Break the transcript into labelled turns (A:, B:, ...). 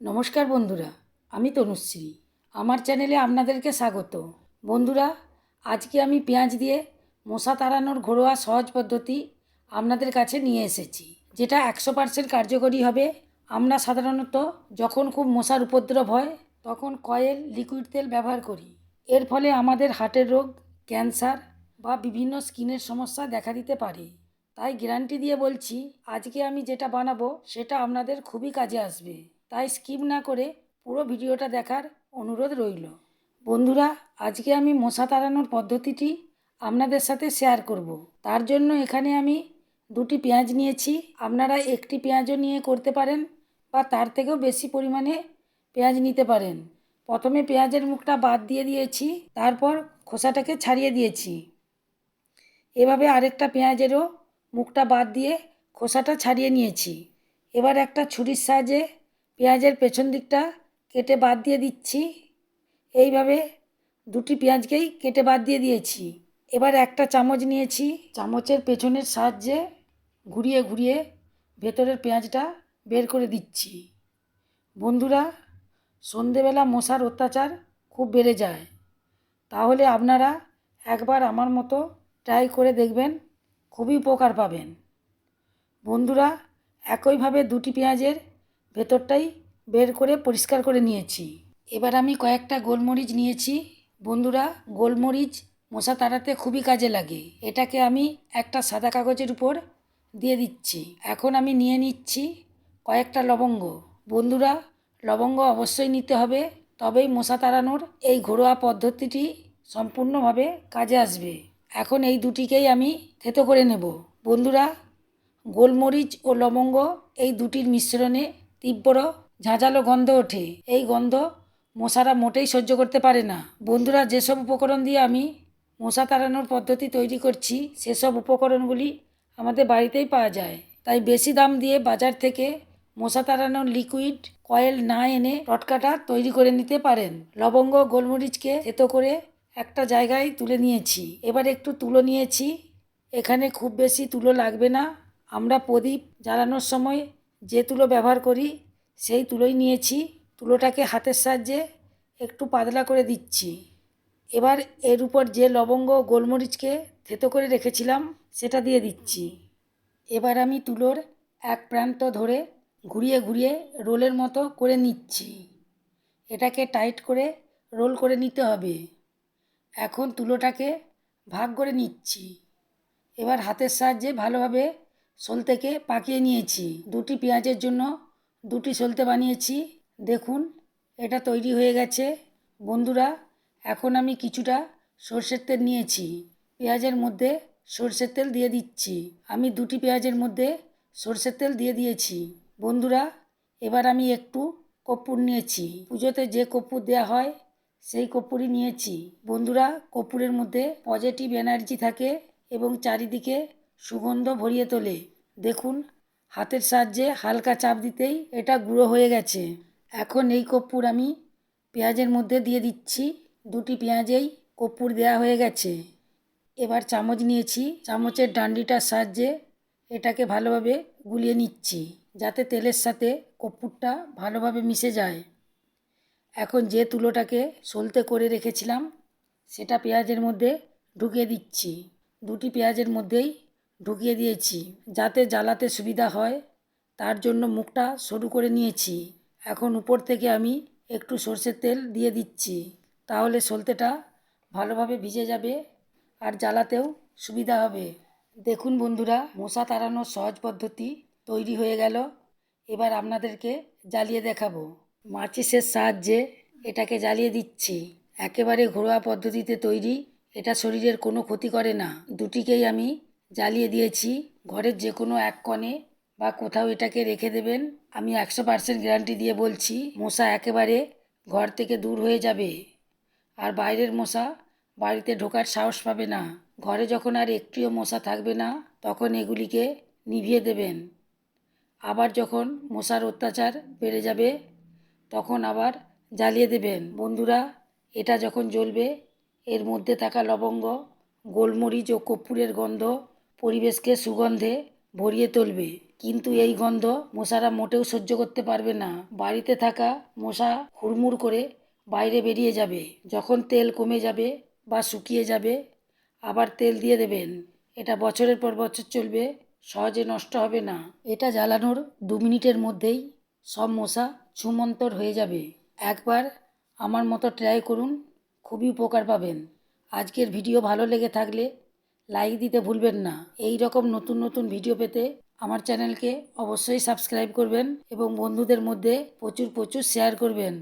A: নমস্কার বন্ধুরা, আমি তনুশ্রী। আমার চ্যানেলে আপনাদেরকে স্বাগত। বন্ধুরা, আজকে আমি পেঁয়াজ দিয়ে মশা তাড়ানোর ঘরোয়া সহজ পদ্ধতি আপনাদের কাছে নিয়ে এসেছি, যেটা একশো পার্সেন্ট কার্যকরী হবে। আমরা সাধারণত যখন খুব মশার উপদ্রব হয়, তখন কয়েল, লিকুইড তেল ব্যবহার করি। এর ফলে আমাদের হার্টের রোগ, ক্যান্সার বা বিভিন্ন স্কিনের সমস্যা দেখা দিতে পারে। তাই গ্যারান্টি দিয়ে বলছি, আজকে আমি যেটা বানাবো, সেটা আপনাদের খুবই কাজে আসবে। তাই স্কিপ না করে পুরো ভিডিওটা দেখার অনুরোধ রইল। বন্ধুরা, আজকে আমি মশা তাড়ানোর পদ্ধতিটি আপনাদের সাথে শেয়ার করব। তার জন্য এখানে আমি দুটি পেঁয়াজ নিয়েছি। আপনারা একটি পেঁয়াজও নিয়ে করতে পারেন বা তার থেকেও বেশি পরিমাণে পেঁয়াজ নিতে পারেন। প্রথমে পেঁয়াজের মুখটা বাদ দিয়ে দিয়েছি, তারপর খোসাটাকে ছাড়িয়ে দিয়েছি। এভাবে আরেকটা পেঁয়াজেরও মুখটা বাদ দিয়ে খোসাটা ছাড়িয়ে নিয়েছি। এবার একটা ছুরির সাহায্যে পেঁয়াজের পেছন দিকটা কেটে বাদ দিয়ে দিচ্ছি। এইভাবে দুটি পেঁয়াজকেই কেটে বাদ দিয়ে দিয়েছি। এবার একটা চামচ নিয়েছি। চামচের পেছনের সাহায্যে ঘুরিয়ে ঘুরিয়ে ভেতরের পেঁয়াজটা বের করে দিচ্ছি। বন্ধুরা, সন্ধেবেলা মশার অত্যাচার খুব বেড়ে যায়। তাহলে আপনারা একবার আমার মতো ট্রাই করে দেখবেন, খুবই উপকার পাবেন। বন্ধুরা, একইভাবে দুটি পেঁয়াজের ভেতরটাই বের করে পরিষ্কার করে নিয়েছি। এবার আমি কয়েকটা গোলমরিচ নিয়েছি। বন্ধুরা, গোলমরিচ মশা তাড়াতে খুবই কাজে লাগে। এটাকে আমি একটা সাদা কাগজের উপর দিয়ে দিচ্ছি। এখন আমি নিয়ে নিচ্ছি কয়েকটা লবঙ্গ। বন্ধুরা, লবঙ্গ অবশ্যই নিতে হবে, তবেই মশা তাড়ানোর এই ঘরোয়া পদ্ধতিটি সম্পূর্ণভাবে কাজে আসবে। এখন এই দুটিকেই আমি থেতো করে নেব। বন্ধুরা, গোলমরিচ ও লবঙ্গ এই দুটির মিশ্রণে তীব্র, ঝাঁঝালো গন্ধ ওঠে। এই গন্ধ মশারা মোটেই সহ্য করতে পারে না। বন্ধুরা, যেসব উপকরণ দিয়ে আমি মশা তাড়ানোর পদ্ধতি তৈরি করছি, সেসব উপকরণগুলি আমাদের বাড়িতেই পাওয়া যায়। তাই বেশি দাম দিয়ে বাজার থেকে মশা তাড়ানোর লিকুইড কয়েল না এনে টটকাটা তৈরি করে নিতে পারেন। লবঙ্গ গোলমরিচকে থেতো করে একটা জায়গায় তুলে নিয়েছি। এবার একটু তুলো নিয়েছি। এখানে খুব বেশি তুলো লাগবে না। আমরা প্রদীপ জ্বালানোর সময় যে তুলো ব্যবহার করি, সেই তুলোই নিয়েছি। তুলোটাকে হাতের সাহায্যে একটু পাতলা করে দিচ্ছি। এবার এর উপর যে লবঙ্গ গোলমরিচকে থেতো করে রেখেছিলাম, সেটা দিয়ে দিচ্ছি। এবার আমি তুলোর এক প্রান্ত ধরে ঘুরিয়ে ঘুরিয়ে রোলের মতো করে নিচ্ছি। এটাকে টাইট করে রোল করে নিতে হবে। এখন তুলোটাকে ভাগ করে নিচ্ছি। এবার হাতের সাহায্যে ভালোভাবে সলতেকে পাকিয়ে নিয়েছি। দুটি পেঁয়াজের জন্য দুটি সলতে বানিয়েছি। দেখুন, এটা তৈরি হয়ে গেছে। বন্ধুরা, এখন আমি কিছুটা সর্ষের তেল নিয়েছি। পেঁয়াজের মধ্যে সর্ষের তেল দিয়ে দিচ্ছি। আমি দুটি পেঁয়াজের মধ্যে সর্ষের তেল দিয়ে দিয়েছি। বন্ধুরা, এবার আমি একটু কর্পূর নিয়েছি। পুজোতে যে কর্পূর দেওয়া হয়, সেই কর্পূরই নিয়েছি। বন্ধুরা, কর্পূরের মধ্যে পজিটিভ এনার্জি থাকে এবং চারিদিকে সুগন্ধ ভরিয়ে তোলে। দেখুন, হাতের সাহায্যে হালকা চাপ দিতেই এটা গুঁড়ো হয়ে গেছে। এখন এই কর্পূর আমি পেঁয়াজের মধ্যে দিয়ে দিচ্ছি। দুটি পেঁয়াজেই কর্পূর দেওয়া হয়ে গেছে। এবার চামচ নিয়েছি। চামচের ডান্ডিটার সাহায্যে এটাকে ভালোভাবে গুলিয়ে নিচ্ছি, যাতে তেলের সাথে কর্পূরটা ভালোভাবে মিশে যায়। এখন যে তুলোটাকে সলতে করে রেখেছিলাম, সেটা পেঁয়াজের মধ্যে ঢুকিয়ে দিচ্ছি। দুটি পেঁয়াজের মধ্যেই ঢুকিয়ে দিয়েছি। যাতে জ্বালাতে সুবিধা হয়, তার জন্য মুখটা সরু করে নিয়েছি। এখন উপর থেকে আমি একটু সর্ষের তেল দিয়ে দিচ্ছি। তাহলে সলতেটা ভালোভাবে ভিজে যাবে আর জ্বালাতেও সুবিধা হবে। দেখুন বন্ধুরা, মশা তাড়ানোর সহজ পদ্ধতি তৈরি হয়ে গেল। এবার আপনাদেরকে জ্বালিয়ে দেখাবো। মাচিসের সাহায্যে এটাকে জ্বালিয়ে দিচ্ছি। একেবারে ঘরোয়া পদ্ধতিতে তৈরি, এটা শরীরের কোনো ক্ষতি করে না। দুটিকেই আমি জ্বালিয়ে দিয়েছি। ঘরের যে কোনো এক কোণে বা কোথাও এটাকে রেখে দেবেন। আমি একশো পার্সেন্ট গ্যারান্টি দিয়ে বলছি, মশা একেবারে ঘর থেকে দূর হয়ে যাবে। আর বাইরের মশা বাড়িতে ঢোকার সাহস পাবে না। ঘরে যখন আর একটিও মশা থাকবে না, তখন এগুলিকে নিভিয়ে দেবেন। আবার যখন মশার অত্যাচার বেড়ে যাবে, তখন আবার জ্বালিয়ে দেবেন। বন্ধুরা, এটা যখন জ্বলবে, এর মধ্যে থাকা লবঙ্গ, গোলমরিচ ও কর্পূরের গন্ধ পরিবেশকে সুগন্ধে ভরিয়ে তুলবে। কিন্তু এই গন্ধ মশারা মোটেও সহ্য করতে পারবে না। বাড়িতে থাকা মশা হুড়মুড় করে বাইরে বেরিয়ে যাবে। যখন তেল কমে যাবে বা শুকিয়ে যাবে, আবার তেল দিয়ে দেবেন। এটা বছরের পর বছর চলবে, সহজে নষ্ট হবে না। এটা জ্বালানোর দু মিনিটের মধ্যেই সব মশা ছুমন্তর হয়ে যাবে। একবার আমার মতো ট্রাই করুন, খুবই উপকার পাবেন। আজকের ভিডিও ভালো লেগে থাকলে লাইক দিতে ভুলবেন না। এই রকম নতুন নতুন ভিডিও পেতে আমার চ্যানেলকে অবশ্যই সাবস্ক্রাইব করবেন এবং বন্ধুদের মধ্যে প্রচুর প্রচুর শেয়ার করবেন।